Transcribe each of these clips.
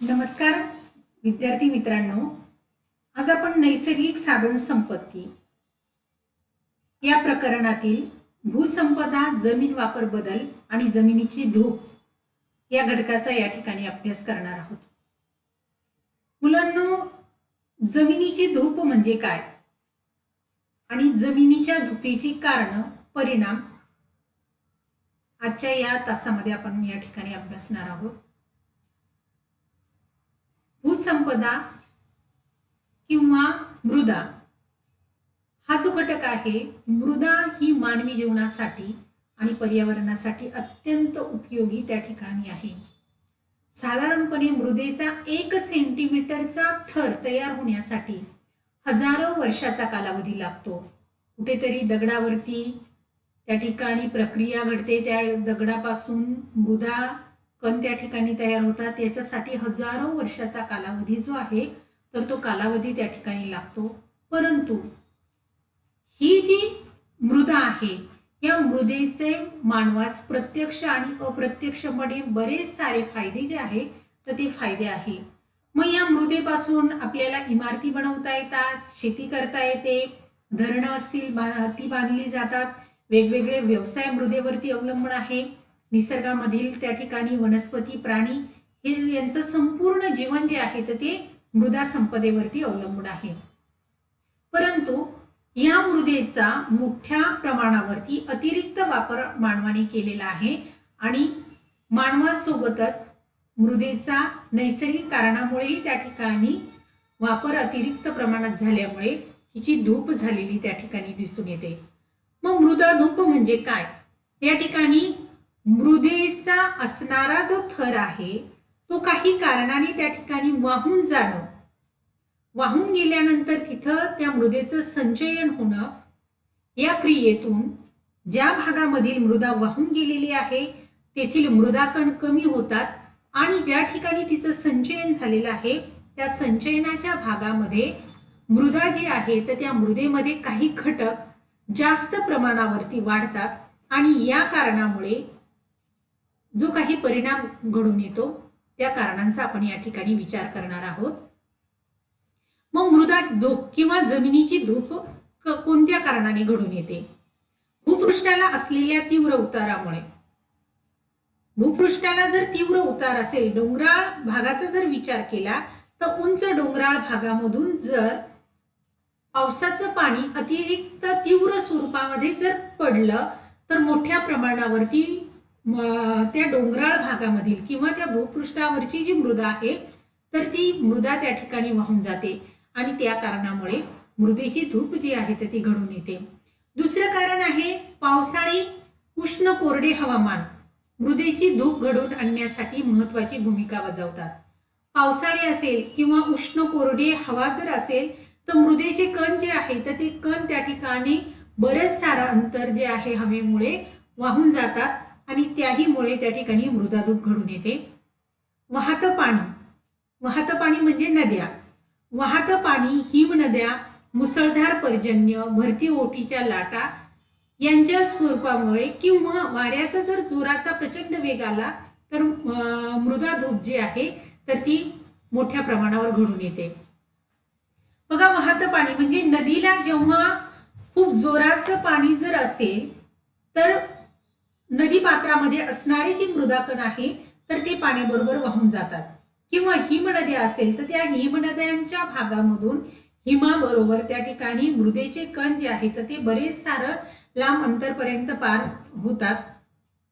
नमस्कार विद्यार्थी मित्रांनो. आज आपण नैसर्गिक साधन संपत्ती. या प्रकरणातील भूसंपदा जमीन वापर बदल आणि जमिनीची धूप या घटकाचा या ठिकाणी अभ्यास करणार आहोत. मुलांनो जमिनीची धूप म्हणजे काय? आणि जमिनीच्या धुपीची कारण परिणाम आजच्या या तासामध्ये आपण या ठिकाणी अभ्यासणार आहोत. भूसंपदा किंवा मृदा. हा जो घटक आहे मृदा ही मानवी जीवनासाठी आणि पर्यावरणासाठी अत्यंत उपयोगी त्या ठिकाणी आहे. साधारणपणे मृदेचा एक सेंटीमीटरचा थर तयार होण्यासाठी हजारो वर्षाचा कालावधी लागतो. कुठेतरी दगडावरती त्या ठिकाणी प्रक्रिया घडते त्या दगडापासून मृदा कण त्या ठिकाणी तयार होतात. याच्यासाठी हजारो वर्षाचा कालावधी जो आहे तर तो कालावधी त्या ठिकाणी लागतो. परंतु ही जी मृदा आहे या मृदेचे मानवास प्रत्यक्ष आणि अप्रत्यक्षपणे बरेच सारे फायदे जे आहे तर ते फायदे आहे. मग या मृदेपासून आपल्याला इमारती बनवता येतात शेती करता येते धरणं असतील ती बांधली जातात. वेगवेगळे व्यवसाय मृदेवरती अवलंबून आहे. निसर्गामधील त्या ठिकाणी वनस्पती प्राणी हे यांचं संपूर्ण जीवन जे आहे तर ते मृदा संपदेवरती अवलंबून आहे. परंतु या मृदेचा मोठ्या प्रमाणावरती अतिरिक्त वापर मानवाने केलेला आहे आणि मानवासोबतच मृदेचा नैसर्गिक कारणामुळेही त्या ठिकाणी वापर अतिरिक्त प्रमाणात झाल्यामुळे तिची धूप झालेली त्या ठिकाणी दिसून येते. मग मृदा धूप म्हणजे काय? या ठिकाणी मृदेचा असणारा जो थर आहे तो काही कारणाने त्या ठिकाणी वाहून जाणं. वाहून गेल्यानंतर तिथं त्या मृदेचं संचयन होणं. या क्रियेतून ज्या भागामधील मृदा वाहून गेलेली आहे तेथील मृदाकण कमी होतात आणि ज्या ठिकाणी तिचं संचयन झालेलं आहे त्या संचयनाच्या भागामध्ये मृदा जी आहे तर त्या मृदेमध्ये काही घटक जास्त प्रमाणावरती वाढतात आणि या कारणामुळे जो काही परिणाम घडून येतो त्या कारणांचा आपण या ठिकाणी विचार करणार आहोत. मग मृदा धूप किंवा जमिनीची धूप कोणत्या कारणाने घडून येते? भूपृष्ठाला असलेल्या तीव्र उतारामुळे. भूपृष्ठाला जर तीव्र उतार असेल डोंगराळ भागाचा जर विचार केला तर उंच डोंगराळ भागामधून जर पावसाचं पाणी अतिरिक्त तीव्र स्वरूपामध्ये जर पडलं तर मोठ्या प्रमाणावरती त्या डोंगराळ भागामधील किंवा त्या भूपृष्ठावरची जी मृदा आहे तर ती मृदा त्या ठिकाणी वाहून जाते. आणि त्या कारणामुळे मृदेची धूप जी आहे तर ती घडून येते. दुसरं कारण आहे पावसाळी उष्ण कोरडे हवामान. मृदेची धूप घडवून आणण्यासाठी महत्वाची भूमिका बजावतात. पावसाळी असेल किंवा उष्ण कोरडी हवा जर असेल तर मृदेचे कण जे आहे तर ते कण त्या ठिकाणी बरेच सारं अंतर जे आहे हवेमुळे वाहून जातात. आणि त्याहीमुळे त्या ठिकाणी मृदाधूप घडून येते. वाहतं पाणी. वाहतं पाणी म्हणजे नद्या. वाहतं पाणी हिमनद्या मुसळधार पर्जन्य भरती ओटीच्या लाटा यांच्या स्वरूपामुळे किंवा वाऱ्याचा जर जोराचा प्रचंड वेग आला तर मृदाधूप मृदा धूप जी आहे तर ती मोठ्या प्रमाणावर घडून येते. बघा वाहतं पाणी म्हणजे नदीला जेव्हा खूप जोराचं पाणी जर असेल तर नदी पात्रामध्ये असणारी जी मृदाकण आहे तर ते पाण्याबरोबर वाहून जातात. किंवा हिमनद्या असेल तर त्या हिमनद्यांच्या भागामधून हिमाबरोबर त्या ठिकाणी मृदेचे कण जे आहे तर ते बरेच सारं लांब अंतरपर्यंत पार होतात.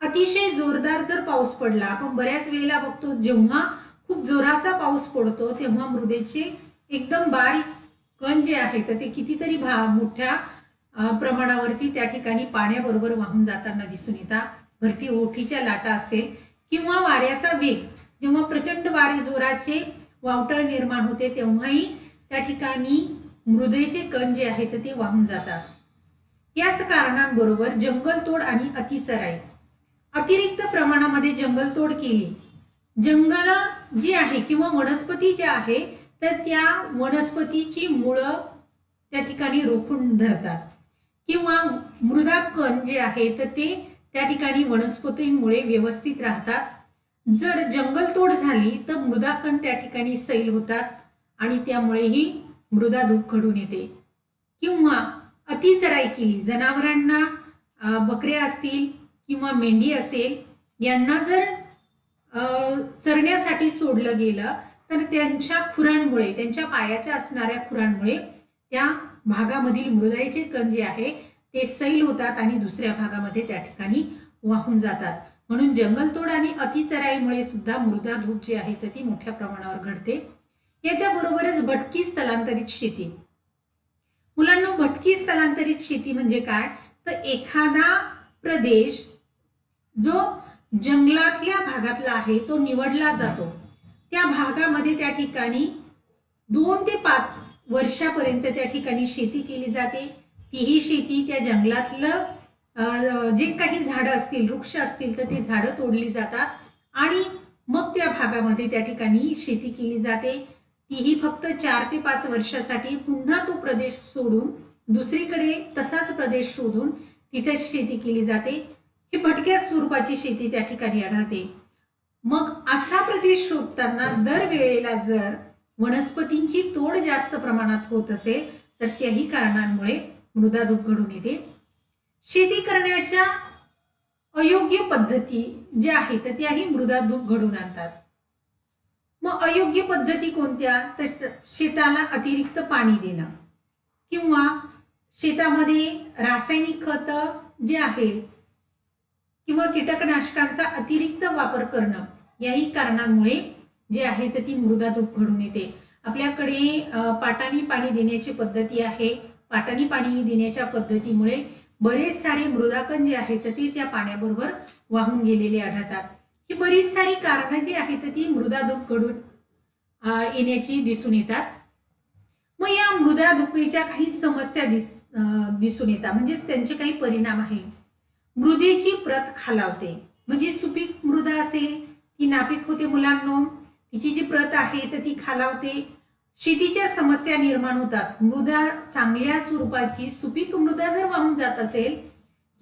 अतिशय जोरदार जर पाऊस पडला आपण बऱ्याच वेळेला बघतो जेव्हा खूप जोराचा पाऊस पडतो तेव्हा मृदेचे एकदम बारीक कण जे आहे तर ते कितीतरी भा मोठ्या प्रमाणावरती त्या ठिकाणी पाण्याबरोबर वाहून जाताना दिसून येतात. भरती ओठीच्या लाटा असेल किंवा वाऱ्याचा वेग जेव्हा प्रचंड वारे जोराचे वावटळ निर्माण होते तेव्हाही त्या ठिकाणी मृदेचे कण जे आहेत ते वाहून जातात. याच कारणांबरोबर जंगलतोड आणि अतिचराई. अतिरिक्त प्रमाणामध्ये जंगलतोड केली. जंगल जी आहे किंवा वनस्पती ज्या आहे तर त्या वनस्पतीची मुळं त्या ठिकाणी रोखून धरतात. किंवा मृदा कण जे आहे तर ते त्या ठिकाणी वनस्पतींमुळे व्यवस्थित राहतात. जर जंगलतोड झाली तर मृदाकण त्या ठिकाणी सैल होतात आणि त्यामुळेही मृदा धूप घडून येते. किंवा अतिचराई केली जनावरांना बकऱ्या असतील किंवा मेंढी असेल यांना जर चरण्यासाठी सोडलं गेलं तर त्यांच्या खुरांमुळे त्यांच्या पायाच्या असणाऱ्या खुरांमुळे त्या भागामधील मृदाईचे कण जे आहे ते सैल होतात आणि दुसऱ्या भागामध्ये त्या ठिकाणी वाहून जातात. म्हणून जंगलतोड आणि अतिचराईमुळे सुद्धा मृदा धूप जी आहे तर ती मोठ्या प्रमाणावर घडते. याच्याबरोबरच भटकी स्थलांतरित शेती. मुलांना भटकी स्थलांतरित शेती म्हणजे काय? तर एखादा प्रदेश जो जंगलातल्या भागातला आहे तो निवडला जातो. त्या भागामध्ये त्या ठिकाणी दोन ते पाच वर्षापर्यंत त्या ठिकाणी शेती केली जाते. तीही शेती त्या जंगलातलं जे काही झाडं असतील वृक्ष असतील तर ते झाडं तोडली जातात. आणि मग त्या भागामध्ये त्या ठिकाणी शेती केली जाते. तीही फक्त चार ते पाच वर्षासाठी पुन्हा तो प्रदेश सोडून दुसरीकडे तसाच प्रदेश शोधून तिथे शेती केली जाते. ही भटक्या स्वरूपाची शेती त्या ठिकाणी आढळते. मग असा प्रदेश शोधताना दरवेळेला जर वनस्पतींची तोड जास्त प्रमाणात होत असेल तर त्याही कारणांमुळे मृदा धूप घडून येते. शेती करण्याच्या अयोग्य पद्धती ज्या आहेत तर त्याही मृदा धूप घडून आणतात. मग अयोग्य पद्धती कोणत्या? तर शेताला अतिरिक्त पाणी देणं. किंवा शेतामध्ये रासायनिक खत जे आहे किंवा कीटकनाशकांचा अतिरिक्त वापर करणं याही कारणांमुळे जे आहे तर ती मृदा धूप घडून येते. आपल्याकडे पाटाने पाटानी पाणी देण्याची पद्धती आहे. पाटाने पाणी देण्याच्या पद्धतीमुळे बरेच सारे मृदाकण जे आहेत तर ते त्या पाण्याबरोबर वाहून गेलेले आढळतात. ही बरीच सारी कारणं जी आहेत तर ती मृदा धूप घडून येण्याची दिसून येतात. मग या मृदा धुपीच्या काही समस्या दिस दिसून येतात. म्हणजेच त्यांचे काही परिणाम आहे. मृदेची प्रत खालावते. म्हणजे सुपीक मृदा असेल ती नापीक होते मुलांनो. तिची जी प्रत आहे तर ती खालावते. शेतीच्या समस्या निर्माण होतात. मृदा चांगल्या स्वरूपाची सुपीक मृदा जर वाहून जात असेल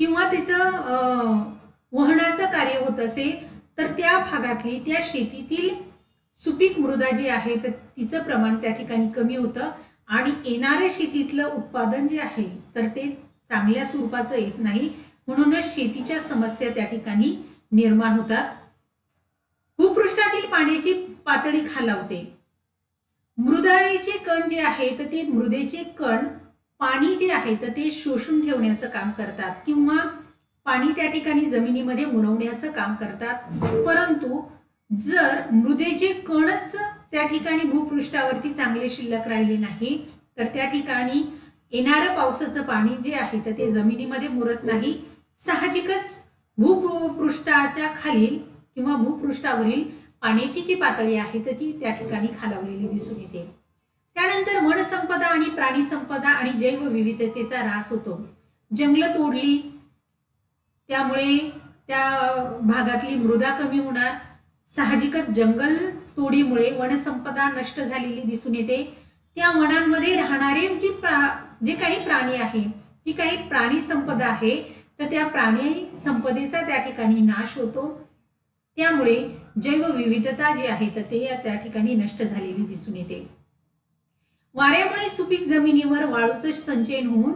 किंवा तिचं वहनाचं कार्य होत असेल तर त्या भागातली त्या शेतीतील सुपीक मृदा जी आहे तर तिचं प्रमाण त्या ठिकाणी कमी होतं. आणि येणाऱ्या शेतीतलं उत्पादन जे आहे तर ते चांगल्या स्वरूपाचं येत नाही. म्हणूनच शेतीच्या समस्या त्या ठिकाणी निर्माण होतात. भूपृष्ठातील पाण्याची पातळी खालावते. मृदाचे कण जे आहे तर ते मृदेचे कण पाणी जे आहे तर ते शोषून ठेवण्याचं काम करतात किंवा पाणी त्या ठिकाणी जमिनीमध्ये मुरवण्याचं काम करतात. परंतु जर मृदेचे कणच त्या ठिकाणी भूपृष्ठावरती चांगले शिल्लक राहिले नाही तर त्या ठिकाणी येणारं पावसाचं पाणी जे आहे तर ते जमिनीमध्ये मुरत नाही. साहजिकच भूपृष्ठाच्या खालील किंवा भूपृष्ठावरील पाण्याची जी पातळी आहे तर ती त्या ठिकाणी खालावलेली दिसून येते. त्यानंतर वनसंपदा आणि प्राणी संपदा आणि जैवविविधतेचा ऱ्हास होतो. जंगलं तोडली त्यामुळे त्या भागातली मृदा कमी होणार. साहजिकच जंगल तोडीमुळे वनसंपदा नष्ट झालेली दिसून येते. त्या वनांमध्ये राहणारे जी प्रा जे काही प्राणी आहे जी काही प्राणी संपदा आहे तर त्या प्राणी संपदेचा त्या ठिकाणी नाश होतो. त्यामुळे जैवविविधता जी आहे तर ते त्या ठिकाणी नष्ट झालेली दिसून येते. वाऱ्यामुळे सुपीक जमिनीवर वाळूचं संचयन होऊन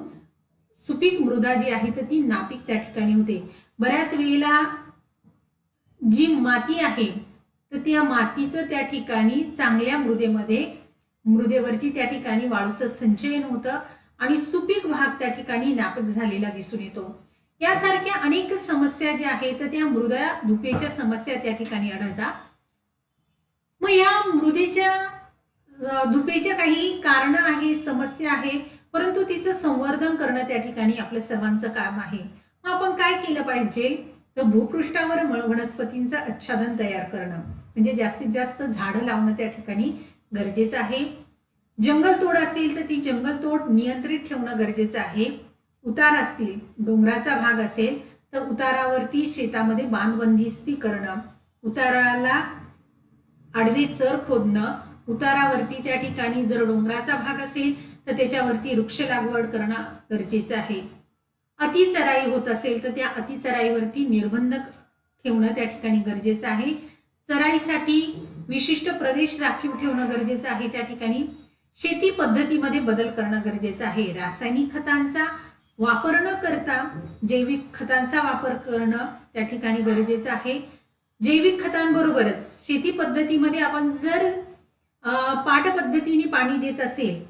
सुपीक मृदा जी आहे तर ती नापीक त्या ठिकाणी होते. बऱ्याच वेळेला जी माती आहे तर त्या मातीचं त्या ठिकाणी चांगल्या मृदेमध्ये मृदेवरती त्या ठिकाणी वाळूचं संचयन होतं आणि सुपीक भाग त्या ठिकाणी नापीक झालेला दिसून येतो. यासारख्या अनेक समस्या ज्या आहेत तर त्या मृदा धुपेच्या समस्या त्या ठिकाणी आढळतात. मग या मृदेच्या धुपेच्या काही कारण आहे समस्या आहे परंतु तिचं संवर्धन करणं त्या ठिकाणी आपलं सर्वांचं काम आहे. मग आपण काय केलं पाहिजे? तर भूपृष्ठावर वनस्पतींचं आच्छादन तयार करणं. म्हणजे जास्तीत जास्त झाडं लावणं त्या ठिकाणी गरजेचं आहे. जंगलतोड असेल तर ती जंगलतोड नियंत्रित ठेवणं गरजेचं आहे. उतार असतील डोंगराचा भाग असेल तर उतारावरती शेतामध्ये बांधबंदिस्ती करणं उताराला आडवे चर खोदणं उतारावरती त्या ठिकाणी जर डोंगराचा भाग असेल तर त्याच्यावरती वृक्ष लागवड करणं गरजेचं आहे. अतिचराई होत असेल तर त्या अतिचराईवरती निर्बंध ठेवणं त्या ठिकाणी गरजेचं आहे. चराईसाठी विशिष्ट प्रदेश राखीव ठेवणं गरजेचं आहे. त्या ठिकाणी शेती पद्धतीमध्ये बदल करणं गरजेचं आहे. रासायनिक खतांचा वापर न करता जैविक खतांचा वापर करणं त्या ठिकाणी गरजेचं आहे. जैविक खतांबरोबरच शेती पद्धतीमध्ये आपण जर पाठपद्धतीने पाट पद्धतीने पाणी देत असेल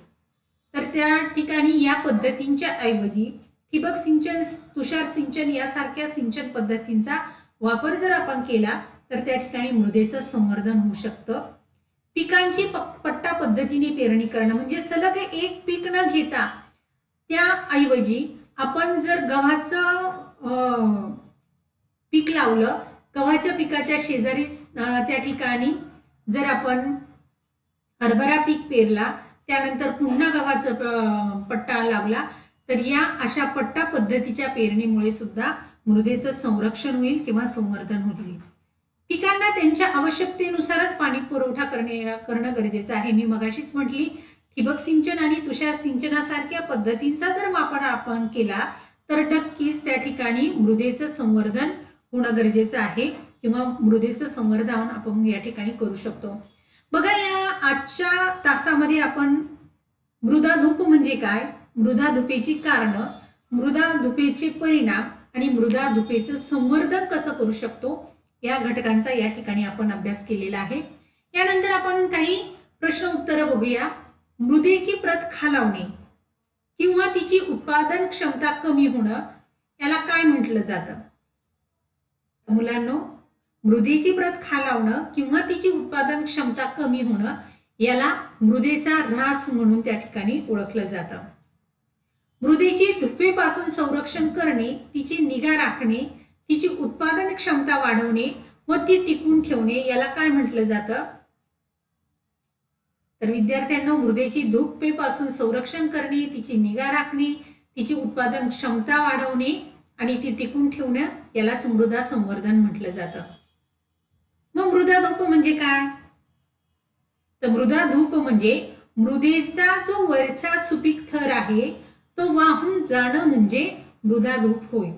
तर त्या ठिकाणी या पद्धतींच्या ऐवजी ठिबक सिंचन तुषार सिंचन यासारख्या सिंचन पद्धतींचा वापर जर आपण केला तर त्या ठिकाणी मृदेचं संवर्धन होऊ शकतं. पिकांची प- पट्टा पद्धतीने पेरणी करणं म्हणजे सलग एक पीक न घेता त्याऐवजी आपण जर गव्हाचं अं, पीक लावलं गव्हाच्या पिकाच्या शेजारी त्या ठिकाणी जर आपण हरभरा पीक पेरला त्यानंतर पुन्हा गव्हाचा पट्टा लावला तर या अशा पट्टा पद्धतीच्या पेरणीमुळे सुद्धा मृदेचं संरक्षण होईल किंवा संवर्धन होईल. पिकांना त्यांच्या आवश्यकतेनुसारच पाणी पुरवठा करणे करणं गरजेचं आहे. मी मगाशीच म्हटली ठिबक सिंचन आणि तुषार सिंचनासारख्या पद्धतींचा जर वापर आपण केला तर नक्कीच त्या ठिकाणी मृदेचं संवर्धन होणं गरजेचं आहे किंवा मृदेचं संवर्धन आपण या ठिकाणी करू शकतो. बघा या आजच्या तासामध्ये आपण मृदा धूप म्हणजे काय? मृदा धुपेची कारणं मृदा धुपेचे परिणाम आणि मृदाधुपेचं संवर्धन कसं करू शकतो या घटकांचा या ठिकाणी आपण अभ्यास केलेला आहे. यानंतर आपण काही प्रश्न उत्तरं बघूया. मृदेची प्रत खालावणे किंवा तिची उत्पादन क्षमता कमी होणं याला काय म्हटलं जातं? मुलांनो मृदेची प्रत खालावणं किंवा तिची उत्पादन क्षमता कमी होणं याला मृदेचा ऱ्हास म्हणून त्या ठिकाणी ओळखलं जातं. मृदेची धुपेपासून संरक्षण करणे तिची निगा राखणे तिची उत्पादन क्षमता वाढवणे व ती टिकून ठेवणे याला काय म्हटलं जातं? तर विद्यार्थ्यांना मृदेची धूपपेपासून संरक्षण करणे तिची निगा राखणे तिची उत्पादन क्षमता वाढवणे आणि ती टिकून ठेवणं यालाच मृदा संवर्धन म्हटलं जातं. मग मृदा धूप म्हणजे काय? तर मृदा धूप म्हणजे मृदेचा जो वरचा सुपीक थर आहे तो वाहून जाणं म्हणजे मृदा धूप होय.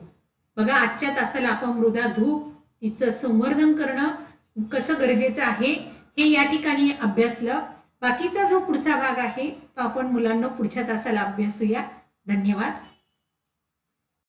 बघा आजच्या तासाला आपण मृदा धूप तिचं संवर्धन करणं कसं गरजेचं आहे हे या ठिकाणी अभ्यासलं. बाकीचा जो पुढचा भाग आहे तो आपण मुलांना पुढच्या तासाला अभ्यासूया. धन्यवाद.